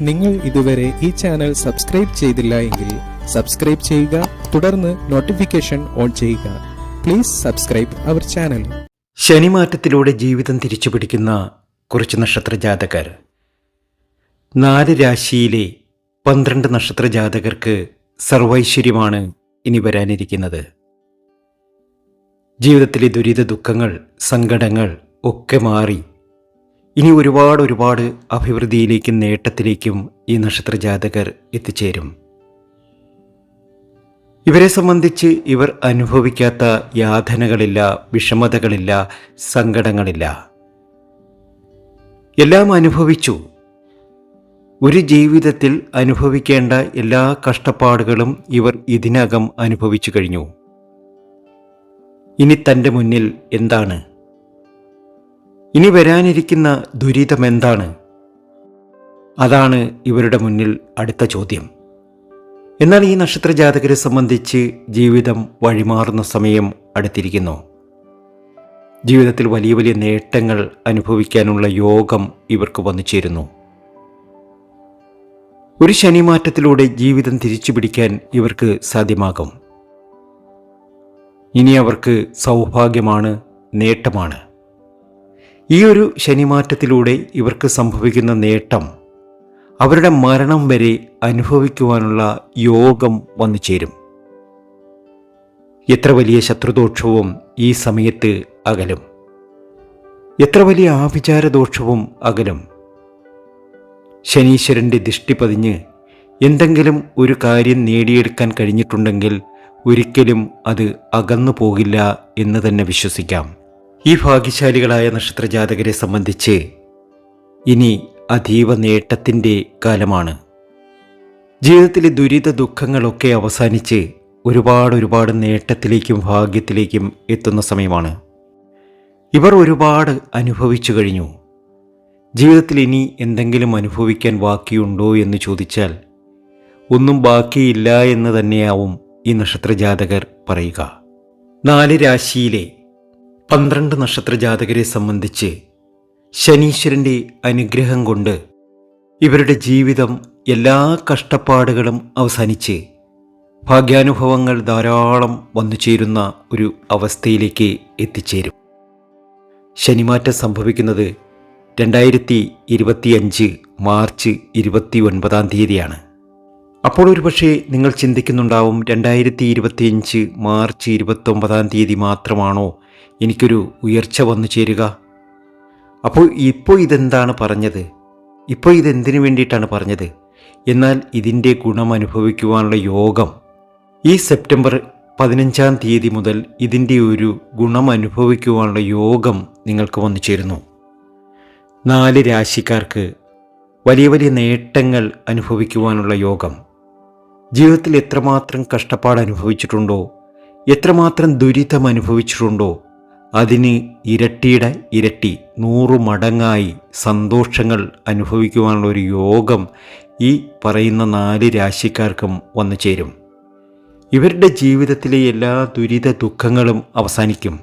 നിങ്ങൾ ഇതുവരെ ഈ ചാനൽ സബ്സ്ക്രൈബ് ചെയ്തില്ല എങ്കിൽ സബ്സ്ക്രൈബ് ചെയ്യുക തുടർന്ന് നോട്ടിഫിക്കേഷൻ ഓൺ ചെയ്യുക. പ്ലീസ് സബ്സ്ക്രൈബ് അവർ ചാനൽ ശനിമാറ്റത്തിലൂടെ ജീവിതം തിരിച്ചുപിടിക്കുന്ന കുറച്ച് നക്ഷത്ര ജാതകർ നാല് രാശിയിലെ പന്ത്രണ്ട് നക്ഷത്ര ജാതകർക്ക് സർവൈശ്വര്യമാണ് ഇനി വരാനിരിക്കുന്നത്. ജീവിതത്തിലെ ദുരിത ദുഃഖങ്ങൾ സങ്കടങ്ങൾ ഒക്കെ മാറി. ഇനി ഒരുപാട് ഒരുപാട് അഭിവൃദ്ധിയിലേക്കും നേട്ടത്തിലേക്കും ഈ നക്ഷത്ര ജാതകർ എത്തിച്ചേരും. ഇവരെ സംബന്ധിച്ച് ഇവർ അനുഭവിക്കാത്ത യാതനകളില്ല വിഷമതകളില്ല സങ്കടങ്ങളില്ല. എല്ലാം അനുഭവിച്ചു. ഒരു ജീവിതത്തിൽ അനുഭവിക്കേണ്ട എല്ലാ കഷ്ടപ്പാടുകളും ഇവർ ഇതിനകം അനുഭവിച്ചു കഴിഞ്ഞു. ഇനി തന്റെ മുന്നിൽ എന്താണ്? ഇനി വരാനിരിക്കുന്ന ദുരിതം എന്താണ് അതാണ് ഇവരുടെ മുന്നിൽ അടുത്ത ചോദ്യം. എന്നാൽ ഈ നക്ഷത്ര ജാതകരെ സംബന്ധിച്ച് ജീവിതം വഴിമാറുന്ന സമയം അടുത്തിരിക്കുന്നു. ജീവിതത്തിൽ വലിയ വലിയ നേട്ടങ്ങൾ അനുഭവിക്കാനുള്ള യോഗം ഇവർക്ക് വന്നു ചേരുന്നു ഒരു ശനിമാറ്റത്തിലൂടെ ജീവിതം തിരിച്ചു പിടിക്കാൻ ഇവർക്ക് സാധ്യമാകും. ഇനി അവർക്ക് സൗഭാഗ്യമാണ് നേട്ടമാണ്. ഈ ഒരു ശനിമാറ്റത്തിലൂടെ ഇവർക്ക് സംഭവിക്കുന്ന നേട്ടം അവരുടെ മരണം വരെ അനുഭവിക്കുവാനുള്ള യോഗം വന്നു ചേരും. എത്ര വലിയ ശത്രുദോഷവും ഈ സമയത്ത് അകലും. എത്ര വലിയ ആഭിചാരദോഷവും അകലും. ശനീശ്വരന്റെ ദൃഷ്ടി പതിഞ്ഞ് എന്തെങ്കിലും ഒരു കാര്യം നേടിയെടുക്കാൻ കഴിഞ്ഞിട്ടുണ്ടെങ്കിൽ ഒരിക്കലും അത് അകന്നു പോകില്ല എന്ന് തന്നെ വിശ്വസിക്കാം. ഈ ഭാഗ്യശാലികളായ നക്ഷത്രജാതകരെ സംബന്ധിച്ച് ഇനി അതീവ നേട്ടത്തിന്റെ കാലമാണ്. ജീവിതത്തിലെ ദുരിത ദുഃഖങ്ങളൊക്കെ അവസാനിച്ച് ഒരുപാട് ഒരുപാട് നേട്ടത്തിലേക്കും ഭാഗ്യത്തിലേക്കും എത്തുന്ന സമയമാണ്. ഇവർ ഒരുപാട് അനുഭവിച്ചു കഴിഞ്ഞു. ജീവിതത്തിൽ ഇനി എന്തെങ്കിലും അനുഭവിക്കാൻ ബാക്കിയുണ്ടോ എന്ന് ചോദിച്ചാൽ ഒന്നും ബാക്കിയില്ല എന്ന് തന്നെയാവും ഈ നക്ഷത്രജാതകർ പറയുക. നാല് രാശിയിലെ പന്ത്രണ്ട് നക്ഷത്രജാതകരെ സംബന്ധിച്ച് ശനീശ്വരന്റെ അനുഗ്രഹം കൊണ്ട് ഇവരുടെ ജീവിതം എല്ലാ കഷ്ടപ്പാടുകളും അവസാനിച്ച് ഭാഗ്യാനുഭവങ്ങൾ ധാരാളം വന്നു ചേരുന്ന ഒരു അവസ്ഥയിലേക്ക് എത്തിച്ചേരും. ശനിമാറ്റം സംഭവിക്കുന്നത് രണ്ടായിരത്തി ഇരുപത്തിയഞ്ച് മാർച്ച് ഇരുപത്തി ഒൻപതാം തീയതിയാണ്. അപ്പോൾ ഒരുപക്ഷെ നിങ്ങൾ ചിന്തിക്കുന്നുണ്ടാവും രണ്ടായിരത്തി ഇരുപത്തിയഞ്ച് മാർച്ച് ഇരുപത്തൊമ്പതാം തീയതി മാത്രമാണോ എനിക്കൊരു ഉയർച്ച വന്നു ചേരുക? അപ്പോൾ ഇപ്പോൾ ഇതെന്താണ് പറഞ്ഞത്? ഇപ്പോൾ ഇതെന്തിനു വേണ്ടിയിട്ടാണ് പറഞ്ഞത്? എന്നാൽ ഇതിന്റെ ഗുണം അനുഭവിക്കുവാനുള്ള യോഗം ഈ സെപ്റ്റംബർ പതിനഞ്ചാം തീയതി മുതൽ ഇതിന്റെ ഒരു ഗുണം അനുഭവിക്കുവാനുള്ള യോഗം നിങ്ങൾക്ക് വന്നു ചേരുന്നു. നാല് രാശിക്കാർക്ക് വലിയ വലിയ നേട്ടങ്ങൾ അനുഭവിക്കുവാനുള്ള യോഗം. ജീവിതത്തിൽ എത്രമാത്രം കഷ്ടപ്പാട് അനുഭവിച്ചിട്ടുണ്ടോ? എത്രമാത്രം ദുരിതം അനുഭവിച്ചിട്ടുണ്ടോ? അതിന് ഇരട്ടിയുടെ ഇരട്ടി നൂറു മടങ്ങായി സന്തോഷങ്ങൾ അനുഭവിക്കുവാനുള്ള ഒരു യോഗം ഈ പറയുന്ന നാല് രാശിക്കാർക്കും വന്നു ചേരും. ഇവരുടെ ജീവിതത്തിലെ എല്ലാ ദുരിത ദുഃഖങ്ങളും അവസാനിക്കും.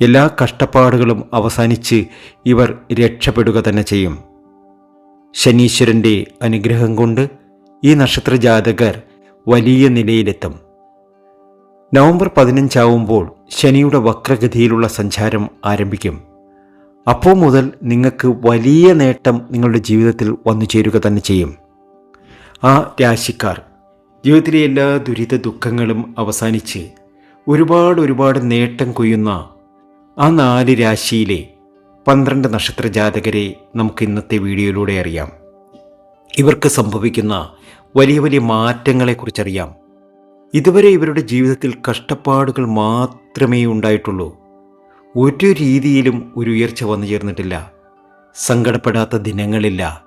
എല്ലാ കഷ്ടപ്പാടുകളും അവസാനിച്ച് ഇവർ രക്ഷപ്പെടുക തന്നെ ചെയ്യും. ശനീശ്വരന്റെ അനുഗ്രഹം കൊണ്ട് ഈ നക്ഷത്ര ജാതകർ വലിയ നിലയിലെത്തും. നവംബർ പതിനഞ്ചാവുമ്പോൾ ശനിയുടെ വക്രഗതിയിലുള്ള സഞ്ചാരം ആരംഭിക്കും. അപ്പോൾ മുതൽ നിങ്ങൾക്ക് വലിയ നേട്ടം നിങ്ങളുടെ ജീവിതത്തിൽ വന്നു ചേരുക തന്നെ ചെയ്യും. ആ രാശിക്കാർ ജീവിതത്തിലെ എല്ലാ ദുരിത ദുഃഖങ്ങളും അവസാനിച്ച് ഒരുപാട് ഒരുപാട് നേട്ടം കൊയ്യുന്ന ആ നാല് രാശിയിലെ പന്ത്രണ്ട് നക്ഷത്ര ജാതകരെ നമുക്ക് ഇന്നത്തെ വീഡിയോയിലൂടെ അറിയാം. ഇവർക്ക് സംഭവിക്കുന്ന വലിയ വലിയ മാറ്റങ്ങളെക്കുറിച്ചറിയാം. ഇതുവരെ ഇവരുടെ ജീവിതത്തിൽ കഷ്ടപ്പാടുകൾ മാത്രമേ ഉണ്ടായിട്ടുള്ളൂ. ഒരു രീതിയിലും ഒരു ഉയർച്ച വന്നു ചേർന്നിട്ടില്ല. സങ്കടപ്പെടാത്ത ദിനങ്ങളില്ല.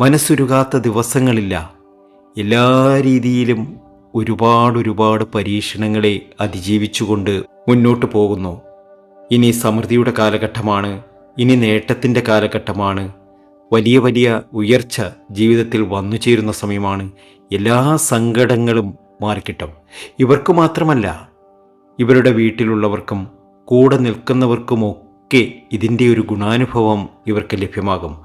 മനസ്സുരുകാത്ത ദിവസങ്ങളില്ല. എല്ലാ രീതിയിലും ഒരുപാട് ഒരുപാട് പരീക്ഷണങ്ങളെ അതിജീവിച്ചുകൊണ്ട് മുന്നോട്ട് പോകുന്നു. ഇനി സമൃദ്ധിയുടെ കാലഘട്ടമാണ്. ഇനി നേട്ടത്തിന്റെ കാലഘട്ടമാണ്. വലിയ വലിയ ഉയർച്ച ജീവിതത്തിൽ വന്നു ചേരുന്ന സമയമാണ് എല്ലാ സങ്കടങ്ങളും മാറിക്കിട്ടും. ഇവർക്ക് മാത്രമല്ല ഇവരുടെ വീട്ടിലുള്ളവർക്കും കൂടെ നിൽക്കുന്നവർക്കുമൊക്കെ ഇതിന്റെ ഒരു ഗുണാനുഭവം ഇവർക്ക് ലഭ്യമാകും.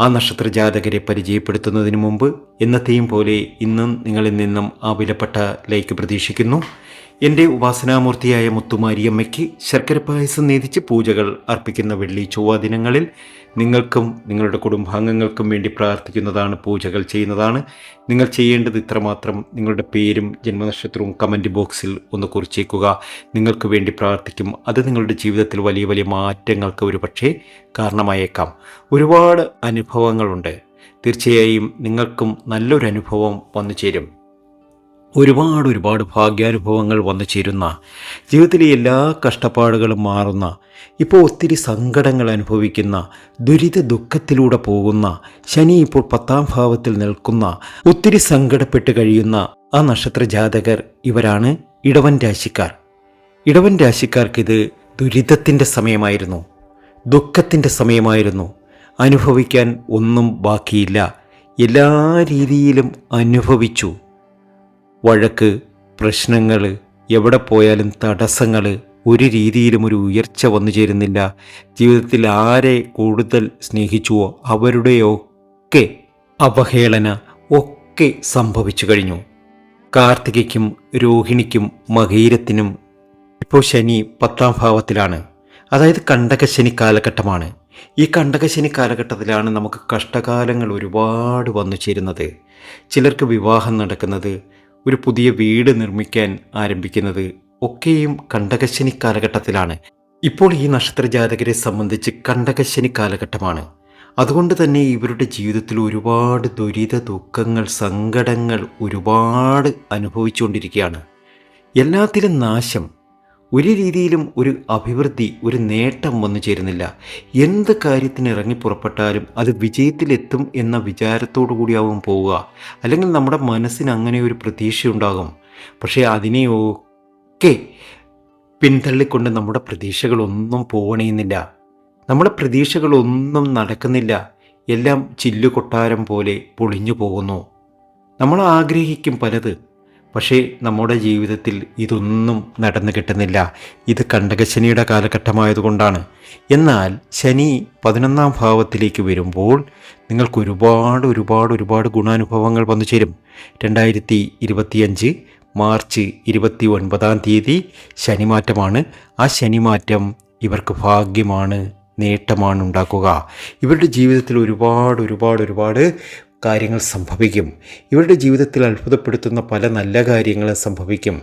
ആ നക്ഷത്ര ജാതകരെ പരിചയപ്പെടുത്തുന്നതിന് മുമ്പ് എന്നത്തെയും പോലെ ഇന്നും നിങ്ങളിൽ നിന്നും ആ വിലപ്പെട്ട ലൈക്ക് പ്രതീക്ഷിക്കുന്നു. എന്റെ ഉപാസനാമൂർത്തിയായ മുത്തുമാരിയമ്മയ്ക്ക് ശർക്കര പായസം നേതിച്ച് പൂജകൾ അർപ്പിക്കുന്ന വെള്ളി ചൊവ്വ ദിനങ്ങളിൽ നിങ്ങൾക്കും നിങ്ങളുടെ കുടുംബാംഗങ്ങൾക്കും വേണ്ടി പ്രാർത്ഥിക്കുന്നതാണ് പൂജകൾ ചെയ്യുന്നതാണ്. നിങ്ങൾ ചെയ്യേണ്ടത് ഇത്രമാത്രം. നിങ്ങളുടെ പേരും ജന്മനക്ഷത്രവും കമന്റ് ബോക്സിൽ ഒന്ന് കുറിച്ചേക്കുക. നിങ്ങൾക്ക് വേണ്ടി പ്രാർത്ഥിക്കും. അത് നിങ്ങളുടെ ജീവിതത്തിൽ വലിയ വലിയ മാറ്റങ്ങൾക്ക് ഒരു പക്ഷേ കാരണമായേക്കാം. ഒരുപാട് അനുഭവങ്ങളുണ്ട്. തീർച്ചയായും നിങ്ങൾക്കും നല്ലൊരു അനുഭവം വന്നു ചേരും ഒരുപാട് ഒരുപാട് ഭാഗ്യാനുഭവങ്ങൾ വന്നു ചേരുന്ന ജീവിതത്തിലെ എല്ലാ കഷ്ടപ്പാടുകളും മാറുന്ന ഇപ്പോൾ ഒത്തിരി സങ്കടങ്ങൾ അനുഭവിക്കുന്ന ദുരിത ദുഃഖത്തിലൂടെ പോകുന്ന ശനി ഇപ്പോൾ പത്താം ഭാവത്തിൽ നിൽക്കുന്ന ഒത്തിരി സങ്കടപ്പെട്ട് കഴിയുന്ന ആ നക്ഷത്ര ജാതകർ ഇവരാണ് ഇടവൻ രാശിക്കാർ. ഇടവൻ രാശിക്കാർക്കിത് ദുരിതത്തിന്റെ സമയമായിരുന്നു ദുഃഖത്തിന്റെ സമയമായിരുന്നു. അനുഭവിക്കാൻ ഒന്നും ബാക്കിയില്ല എല്ലാ രീതിയിലും അനുഭവിച്ചു. വഴക്ക് പ്രശ്നങ്ങൾ എവിടെ പോയാലും തടസ്സങ്ങൾ ഒരു രീതിയിലും ഒരു ഉയർച്ച വന്നു ചേരുന്നില്ല. ജീവിതത്തിൽ ആരെ കൂടുതൽ സ്നേഹിച്ചുവോ അവരുടെയൊക്കെ അവഹേളന ഒക്കെ സംഭവിച്ചു കഴിഞ്ഞു. കാർത്തികയ്ക്കും രോഹിണിക്കും മകീരത്തിനും ഇപ്പോൾ ശനി പത്താം ഭാവത്തിലാണ്. അതായത് കണ്ടകശനി കാലഘട്ടമാണ്. ഈ കണ്ടകശനി കാലഘട്ടത്തിലാണ് നമുക്ക് കഷ്ടകാലങ്ങൾ ഒരുപാട് വന്നു ചേരുന്നത്. ചിലർക്ക് വിവാഹം നടക്കുന്നത് ഒരു പുതിയ വീട് നിർമ്മിക്കാൻ ആരംഭിക്കുന്നത് ഒക്കെയും കണ്ടകശനി കാലഘട്ടത്തിലാണ്. ഇപ്പോൾ ഈ നക്ഷത്ര ജാതകരെ സംബന്ധിച്ച് കണ്ടകശനി കാലഘട്ടമാണ്. അതുകൊണ്ട് തന്നെ ഇവരുടെ ജീവിതത്തിൽ ഒരുപാട് ദുരിത ദുഃഖങ്ങൾ സങ്കടങ്ങൾ ഒരുപാട് അനുഭവിച്ചുകൊണ്ടിരിക്കുകയാണ്. എല്ലാത്തിലും നാശം ഒരു രീതിയിലും ഒരു അഭിവൃദ്ധി ഒരു നേട്ടം വന്നു ചേരുന്നില്ല. എന്ത് കാര്യത്തിന് ഇറങ്ങി പുറപ്പെട്ടാലും അത് വിജയത്തിലെത്തും എന്ന വിചാരത്തോടു കൂടിയാവും പോവുക. അല്ലെങ്കിൽ നമ്മുടെ മനസ്സിന് അങ്ങനെ ഒരു പ്രതീക്ഷയുണ്ടാകും. പക്ഷേ അതിനെയൊക്കെ പിന്തള്ളിക്കൊണ്ട് നമ്മുടെ പ്രതീക്ഷകളൊന്നും പോകണമെന്നില്ല നമ്മുടെ പ്രതീക്ഷകളൊന്നും നടക്കുന്നില്ല. എല്ലാം ചില്ലുകൊട്ടാരം പോലെ പൊളിഞ്ഞു പോകുന്നു. നമ്മൾ ആഗ്രഹിക്കും പലത്. പക്ഷേ നമ്മുടെ ജീവിതത്തിൽ ഇതൊന്നും നടന്നു കിട്ടുന്നില്ല. ഇത് കണ്ടകശനിയുടെ കാലഘട്ടമായതുകൊണ്ടാണ്. എന്നാൽ ശനി പതിനൊന്നാം ഭാവത്തിലേക്ക് വരുമ്പോൾ നിങ്ങൾക്ക് ഒരുപാട് ഒരുപാട് ഒരുപാട് ഗുണാനുഭവങ്ങൾ വന്നു ചേരും. രണ്ടായിരത്തി ഇരുപത്തിയഞ്ച് മാർച്ച് ഇരുപത്തി ഒൻപതാം തീയതി ശനിമാറ്റമാണ്. ആ ശനിമാറ്റം ഇവർക്ക് ഭാഗ്യമാണ് നേട്ടമാണ് ഉണ്ടാക്കുക. ഇവരുടെ ജീവിതത്തിൽ ഒരുപാട് ഒരുപാട് ഒരുപാട് കാര്യങ്ങൾ സംഭവിക്കും. ഇവരുടെ ജീവിതത്തിൽ അത്ഭുതപ്പെടുത്തുന്ന പല നല്ല കാര്യങ്ങളും സംഭവിക്കും.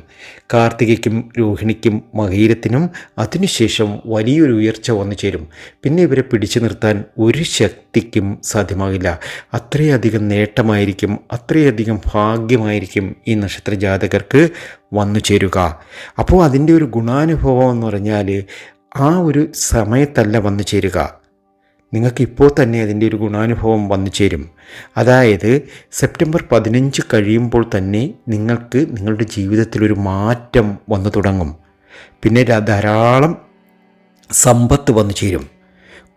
കാർത്തികയ്ക്കും രോഹിണിക്കും മകീരത്തിനും അതിനുശേഷം വലിയൊരു ഉയർച്ച വന്നു ചേരും. പിന്നെ ഇവരെ പിടിച്ചു നിർത്താൻ ഒരു ശക്തിക്കും സാധ്യമാകില്ല. അത്രയധികം നേട്ടമായിരിക്കും അത്രയധികം ഭാഗ്യമായിരിക്കും ഈ നക്ഷത്ര ജാതകർക്ക് വന്നു ചേരുക. അപ്പോൾ അതിന്റെ ഒരു ഗുണാനുഭവം എന്ന് പറഞ്ഞാൽ ആ ഒരു സമയത്തല്ല വന്നു ചേരുക. നിങ്ങൾക്ക് ഇപ്പോൾ തന്നെ അതിന്റെ ഒരു ഗുണാനുഭവം വന്നു ചേരും. അതായത് സെപ്റ്റംബർ പതിനഞ്ച് കഴിയുമ്പോൾ തന്നെ നിങ്ങൾക്ക് നിങ്ങളുടെ ജീവിതത്തിൽ ഒരു മാറ്റം വന്നു തുടങ്ങും. പിന്നെ ധാരാളം സമ്പത്ത് വന്നു ചേരും.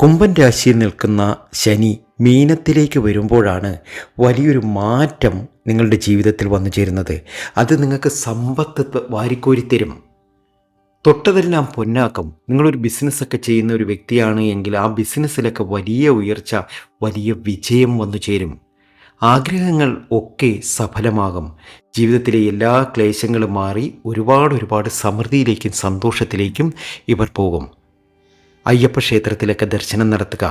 കുംഭൻ രാശിയിൽ നിൽക്കുന്ന ശനി മീനത്തിലേക്ക് വരുമ്പോഴാണ് വലിയൊരു മാറ്റം നിങ്ങളുടെ ജീവിതത്തിൽ വന്നു ചേരുന്നത്. അത് നിങ്ങൾക്ക് സമ്പത്ത് വാരിക്കോരി വാരിക്കോരിത്തരും. തൊട്ടതെല്ലാം പൊന്നാക്കും. നിങ്ങളൊരു ബിസിനസ്സൊക്കെ ചെയ്യുന്ന ഒരു വ്യക്തിയാണ് എങ്കിൽ ആ ബിസിനസ്സിലൊക്കെ വലിയ ഉയർച്ച വലിയ വിജയം വന്നു ചേരും. ആഗ്രഹങ്ങൾ ഒക്കെ സഫലമാകും. ജീവിതത്തിലെ എല്ലാ ക്ലേശങ്ങളും മാറി ഒരുപാട് ഒരുപാട് സമൃദ്ധിയിലേക്കും സന്തോഷത്തിലേക്കും ഇവർ പോകും. അയ്യപ്പ ക്ഷേത്രത്തിലൊക്കെ ദർശനം നടത്തുക.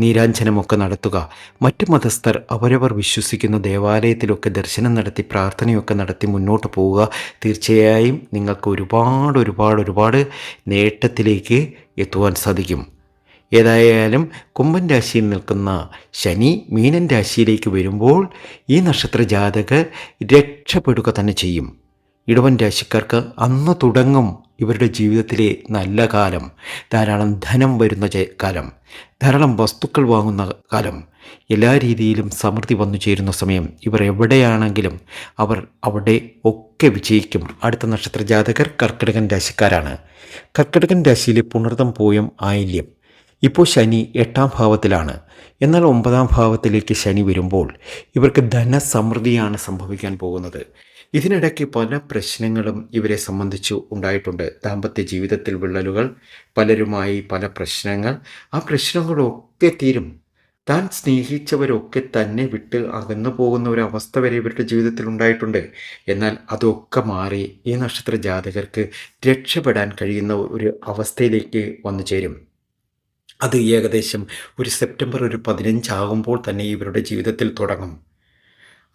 നീരാഞ്ജനമൊക്കെ നടത്തുക. മറ്റു മതസ്ഥർ അവരവർ വിശ്വസിക്കുന്ന ദേവാലയത്തിലൊക്കെ ദർശനം നടത്തി പ്രാർത്ഥനയൊക്കെ നടത്തി മുന്നോട്ട് പോവുക. തീർച്ചയായും നിങ്ങൾക്ക് ഒരുപാട് ഒരുപാട് ഒരുപാട് നേട്ടത്തിലേക്ക് എത്തുവാൻ സാധിക്കും. ഏതായാലും കുംഭൻ രാശിയിൽ നിൽക്കുന്ന ശനി മീനൻ രാശിയിലേക്ക് വരുമ്പോൾ ഈ നക്ഷത്ര ജാതക രക്ഷപ്പെടുക തന്നെ ചെയ്യും. ഇടവൻ രാശിക്കാർക്ക് അന്ന് തുടങ്ങും ഇവരുടെ ജീവിതത്തിലെ നല്ല കാലം. ധാരാളം ധനം വരുന്ന കാലം. ധാരാളം വസ്തുക്കൾ വാങ്ങുന്ന കാലം. എല്ലാ രീതിയിലും സമൃദ്ധി വന്നു ചേരുന്ന സമയം. ഇവർ എവിടെയാണെങ്കിലും അവർ അവിടെ ഒക്കെ വിജയിക്കും. അടുത്ത നക്ഷത്ര ജാതകർ കർക്കിടകൻ രാശിക്കാരാണ്. കർക്കിടകൻ രാശിയിലെ പുണർതം പോയം ആയില്യം. ഇപ്പോൾ ശനി എട്ടാം ഭാവത്തിലാണ്. എന്നാൽ ഒമ്പതാം ഭാവത്തിലേക്ക് ശനി വരുമ്പോൾ ഇവർക്ക് ധനസമൃദ്ധിയാണ് സംഭവിക്കാൻ പോകുന്നത്. ഇതിനിടയ്ക്ക് പല പ്രശ്നങ്ങളും ഇവരെ സംബന്ധിച്ചു ഉണ്ടായിട്ടുണ്ട്. ദാമ്പത്യ ജീവിതത്തിൽ വിള്ളലുകൾ പലരുമായി പല പ്രശ്നങ്ങൾ. ആ പ്രശ്നങ്ങളൊക്കെ തീരും. താൻ സ്നേഹിച്ചവരൊക്കെ തന്നെ വിട്ട് അകന്നു പോകുന്ന ഒരു അവസ്ഥ വരെ ഇവരുടെ ജീവിതത്തിൽ ഉണ്ടായിട്ടുണ്ട്. എന്നാൽ അതൊക്കെ മാറി ഈ നക്ഷത്ര ജാതകർക്ക് രക്ഷപ്പെടാൻ കഴിയുന്ന ഒരു അവസ്ഥയിലേക്ക് വന്നു ചേരും. അത് ഏകദേശം ഒരു സെപ്റ്റംബർ ഒരു പതിനഞ്ചാകുമ്പോൾ തന്നെ ഇവരുടെ ജീവിതത്തിൽ തുടങ്ങും.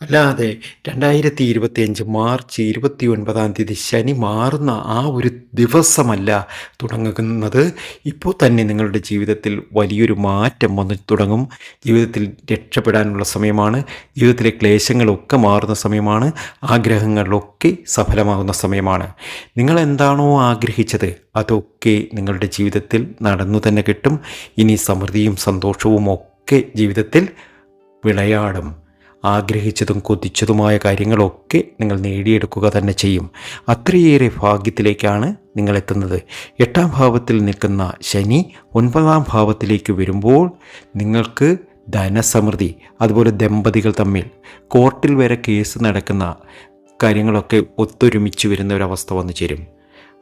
അല്ലാതെ രണ്ടായിരത്തി ഇരുപത്തിയഞ്ച് മാർച്ച് ഇരുപത്തി ഒൻപതാം തീയതി ശനി മാറുന്ന ആ ഒരു ദിവസമല്ല തുടങ്ങുന്നത്. ഇപ്പോൾ തന്നെ നിങ്ങളുടെ ജീവിതത്തിൽ വലിയൊരു മാറ്റം വന്നു തുടങ്ങും. ജീവിതത്തിൽ രക്ഷപ്പെടാനുള്ള സമയമാണ്. ജീവിതത്തിലെ ക്ലേശങ്ങളൊക്കെ മാറുന്ന സമയമാണ്. ആഗ്രഹങ്ങളിലൊക്കെ സഫലമാകുന്ന സമയമാണ്. നിങ്ങൾ എന്താണോ ആഗ്രഹിച്ചത് അതൊക്കെ നിങ്ങളുടെ ജീവിതത്തിൽ നടന്നു തന്നെ കിട്ടും. ഇനി സമൃദ്ധിയും സന്തോഷവും ഒക്കെ ജീവിതത്തിൽ വിളയാടും. ആഗ്രഹിച്ചതും കൊതിച്ചതുമായ കാര്യങ്ങളൊക്കെ നിങ്ങൾ നേടിയെടുക്കുക തന്നെ ചെയ്യും. അത്രയേറെ ഭാഗ്യത്തിലേക്കാണ് നിങ്ങൾ എത്തുന്നത്. എട്ടാം ഭാവത്തിൽ നിൽക്കുന്ന ശനി ഒൻപതാം ഭാവത്തിലേക്ക് വരുമ്പോൾ നിങ്ങൾക്ക് ധനസമൃദ്ധി അതുപോലെ ദമ്പതികൾ തമ്മിൽ കോർട്ടിൽ വരെ കേസ് നടക്കുന്ന കാര്യങ്ങളൊക്കെ ഒത്തൊരുമിച്ച് വരുന്ന ഒരവസ്ഥ വന്നു ചേരും.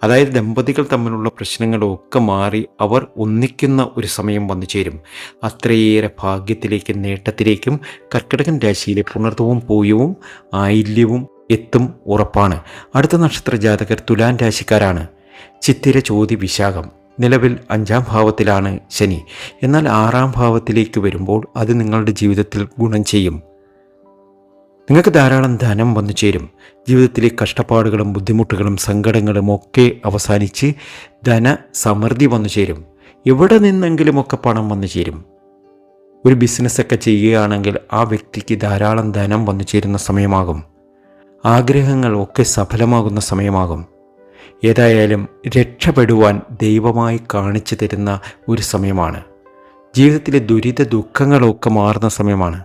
അതായത് ദമ്പതികൾ തമ്മിലുള്ള പ്രശ്നങ്ങളൊക്കെ മാറി അവർ ഒന്നിക്കുന്ന ഒരു സമയം വന്നു ചേരും. അത്രയേറെ ഭാഗ്യത്തിലേക്കും നേട്ടത്തിലേക്കും കർക്കിടകൻ രാശിയിലെ പുണർത്തവും പൂയവും ആയില്യവും എത്തും ഉറപ്പാണ്. അടുത്ത നക്ഷത്ര ജാതകർ തുലാൻ രാശിക്കാരാണ്. ചിത്തിര ചോതി വിശാഖം. നിലവിൽ അഞ്ചാം ഭാവത്തിലാണ് ശനി. എന്നാൽ ആറാം ഭാവത്തിലേക്ക് വരുമ്പോൾ അത് നിങ്ങളുടെ ജീവിതത്തിൽ ഗുണം ചെയ്യും. നിങ്ങൾക്ക് ധാരാളം ധനം വന്നു ചേരും. ജീവിതത്തിലെ കഷ്ടപ്പാടുകളും ബുദ്ധിമുട്ടുകളും സങ്കടങ്ങളും ഒക്കെ അവസാനിച്ച് ധന സമൃദ്ധി വന്നു ചേരും. എവിടെ നിന്നെങ്കിലുമൊക്കെ പണം വന്നു ചേരും. ഒരു ബിസിനസ്സൊക്കെ ചെയ്യുകയാണെങ്കിൽ ആ വ്യക്തിക്ക് ധാരാളം ധനം വന്നു ചേരുന്ന സമയമാകും. ആഗ്രഹങ്ങൾ ഒക്കെ സഫലമാകുന്ന സമയമാകും. ഏതായാലും രക്ഷപ്പെടുവാൻ ദൈവമായി കാണിച്ചു തരുന്ന ഒരു സമയമാണ്. ജീവിതത്തിലെ ദുരിത ദുഃഖങ്ങളൊക്കെ മാറുന്ന സമയമാണ്.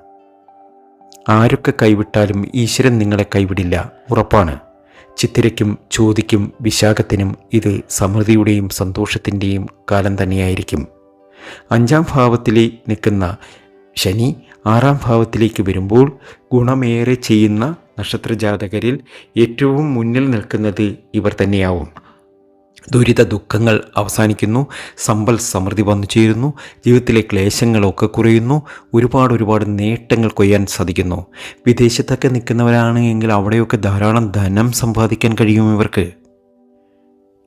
ആരൊക്കെ കൈവിട്ടാലും ഈശ്വരൻ നിങ്ങളെ കൈവിടില്ല. ഉറപ്പാണ്. ചിത്തിരയ്ക്കും ചോദിക്കും വിശാഖത്തിനും ഇത് സമൃദ്ധിയുടെയും സന്തോഷത്തിന്റെയും കാലം തന്നെയായിരിക്കും. അഞ്ചാം ഭാവത്തിൽ നിൽക്കുന്ന ശനി ആറാം ഭാവത്തിലേക്ക് വരുമ്പോൾ ഗുണമേറെ ചെയ്യുന്ന നക്ഷത്രജാതകരിൽ ഏറ്റവും മുന്നിൽ നിൽക്കുന്നത് ഇവർ തന്നെയാവും. ദുരിത ദുഃഖങ്ങൾ അവസാനിക്കുന്നു. സമ്പൽ സമൃദ്ധി വന്നു ചേരുന്നു. ജീവിതത്തിലെ ക്ലേശങ്ങളൊക്കെ കുറയുന്നു. ഒരുപാട് ഒരുപാട് നേട്ടങ്ങൾ കൊയ്യാൻ സാധിക്കുന്നു. വിദേശത്തൊക്കെ നിൽക്കുന്നവരാണ് എങ്കിൽ അവിടെയൊക്കെ ധാരാളം ധനം സമ്പാദിക്കാൻ കഴിയും ഇവർക്ക്.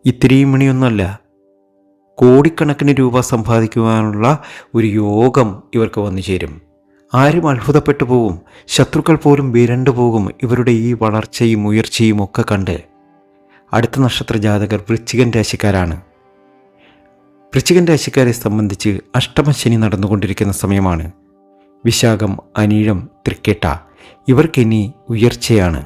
ഇത്രയും മണിയൊന്നുമല്ല കോടിക്കണക്കിന് രൂപ സമ്പാദിക്കുവാനുള്ള ഒരു യോഗം ഇവർക്ക് വന്നു ചേരും. ആരും അത്ഭുതപ്പെട്ടു പോകും ശത്രുക്കൾ പോലും വിരണ്ടു പോകും ഇവരുടെ ഈ വളർച്ചയും ഉയർച്ചയും ഒക്കെ കണ്ട്. അടുത്ത നക്ഷത്ര ജാതകർ വൃശ്ചികൻ രാശിക്കാരാണ്. വൃശ്ചികൻ രാശിക്കാരെ സംബന്ധിച്ച് അഷ്ടമശനി നടന്നുകൊണ്ടിരിക്കുന്ന സമയമാണ്. വിശാഖം അനീഴം തൃക്കേട്ട ഇവർക്കിനി ഉയർച്ചയാണ്.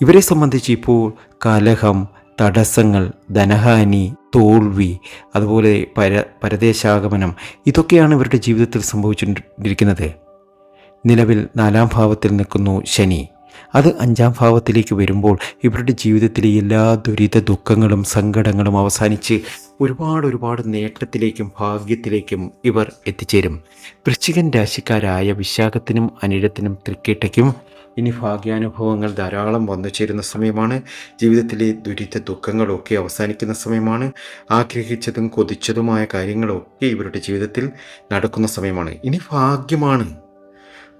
ഇവരെ സംബന്ധിച്ച് ഇപ്പോൾ കലഹം തടസ്സങ്ങൾ ധനഹാനി തോൽവി അതുപോലെ പര പരദേശാഗമനം ഇതൊക്കെയാണ് ഇവരുടെ ജീവിതത്തിൽ സംഭവിച്ചുകൊണ്ടിരിക്കുന്നത്. നിലവിൽ നാലാം ഭാവത്തിൽ നിൽക്കുന്നു ശനി. അത് അഞ്ചാം ഭാവത്തിലേക്ക് വരുമ്പോൾ ഇവരുടെ ജീവിതത്തിലെ എല്ലാ ദുരിത ദുഃഖങ്ങളും സങ്കടങ്ങളും അവസാനിച്ച് ഒരുപാട് ഒരുപാട് നേട്ടത്തിലേക്കും ഭാഗ്യത്തിലേക്കും ഇവർ എത്തിച്ചേരും. വൃശ്ചികൻ രാശിക്കാരായ വിശാഖത്തിനും അനിഴത്തിനും തൃക്കേട്ടയ്ക്കും ഇനി ഭാഗ്യാനുഭവങ്ങൾ ധാരാളം വന്നു ചേരുന്ന സമയമാണ്. ജീവിതത്തിലെ ദുരിത ദുഃഖങ്ങളൊക്കെ അവസാനിക്കുന്ന സമയമാണ്. ആഗ്രഹിച്ചതും കൊതിച്ചതുമായ കാര്യങ്ങളൊക്കെ ഇവരുടെ ജീവിതത്തിൽ നടക്കുന്ന സമയമാണ്. ഇനി ഭാഗ്യമാണ്.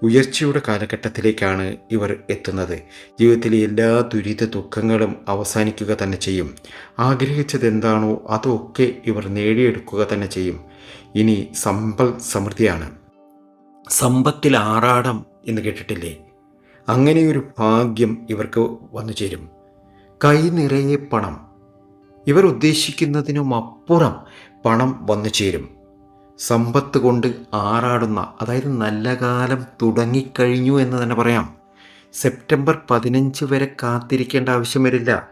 ഉയർച്ചയുടെ കാലഘട്ടത്തിലേക്കാണ് ഇവർ എത്തുന്നത്. ജീവിതത്തിലെ എല്ലാ ദുരിത ദുഃഖങ്ങളും അവസാനിക്കുക തന്നെ ചെയ്യും. ആഗ്രഹിച്ചത് എന്താണോ അതൊക്കെ ഇവർ നേടിയെടുക്കുക തന്നെ ചെയ്യും. ഇനി സമ്പൽ സമൃദ്ധിയാണ്. സമ്പത്തിൽ ആറാടം എന്ന് കേട്ടിട്ടില്ലേ? അങ്ങനെയൊരു ഭാഗ്യം ഇവർക്ക് വന്നു ചേരും. കൈ നിറയെ പണം. ഇവർ ഉദ്ദേശിക്കുന്നതിനും അപ്പുറം പണം വന്നു ചേരും. സമ്പത്ത് കൊണ്ട് ആറാടുന്ന അതായത് നല്ല കാലം തുടങ്ങിക്കഴിഞ്ഞു എന്ന് തന്നെ പറയാം. സെപ്റ്റംബർ പതിനഞ്ച് വരെ കാത്തിരിക്കേണ്ട ആവശ്യം വരില്ല.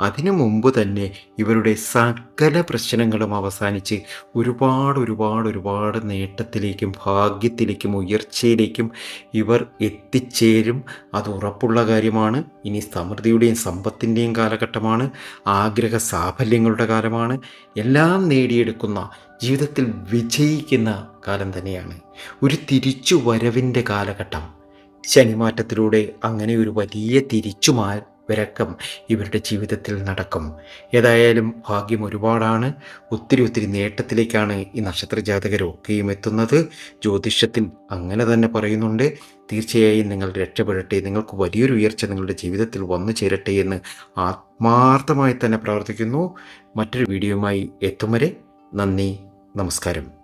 അതിനു മുമ്പ് തന്നെ ഇവരുടെ സകല പ്രശ്നങ്ങളും അവസാനിച്ച് ഒരുപാട് ഒരുപാട് ഒരുപാട് നേട്ടത്തിലേക്കും ഭാഗ്യത്തിലേക്കും ഉയർച്ചയിലേക്കും ഇവർ എത്തിച്ചേരും. അത് ഉറപ്പുള്ള കാര്യമാണ്. ഇനി സമൃദ്ധിയുടെയും സമ്പത്തിന്റെയും കാലഘട്ടമാണ്. ആഗ്രഹ സാഫല്യങ്ങളുടെ കാലമാണ്. എല്ലാം നേടിയെടുക്കുന്ന ജീവിതത്തിൽ വിജയിക്കുന്ന കാലം തന്നെയാണ്. ഒരു തിരിച്ചു വരവിന്റെ കാലഘട്ടം. ശനിമാറ്റത്തിലൂടെ അങ്ങനെ ഒരു വലിയ തിരിച്ചുമാ വരക്കം ഇവരുടെ ജീവിതത്തിൽ നടക്കും. ഏതായാലും ഭാഗ്യം ഒരുപാടാണ്. ഒത്തിരി ഒത്തിരി നേട്ടത്തിലേക്കാണ് ഈ നക്ഷത്ര ജാതകരൊക്കെയും എത്തുന്നത്. ജ്യോതിഷത്തിൽ അങ്ങനെ തന്നെ പറയുന്നുണ്ട്. തീർച്ചയായും നിങ്ങൾ രക്ഷപ്പെടട്ടെ. നിങ്ങൾക്ക് വലിയൊരു ഉയർച്ച നിങ്ങളുടെ ജീവിതത്തിൽ വന്നു ചേരട്ടെ എന്ന് ആത്മാർത്ഥമായി തന്നെ പ്രാർത്ഥിക്കുന്നു. മറ്റൊരു വീഡിയോയുമായി എത്തും വരെ നന്ദി നമസ്കാരം.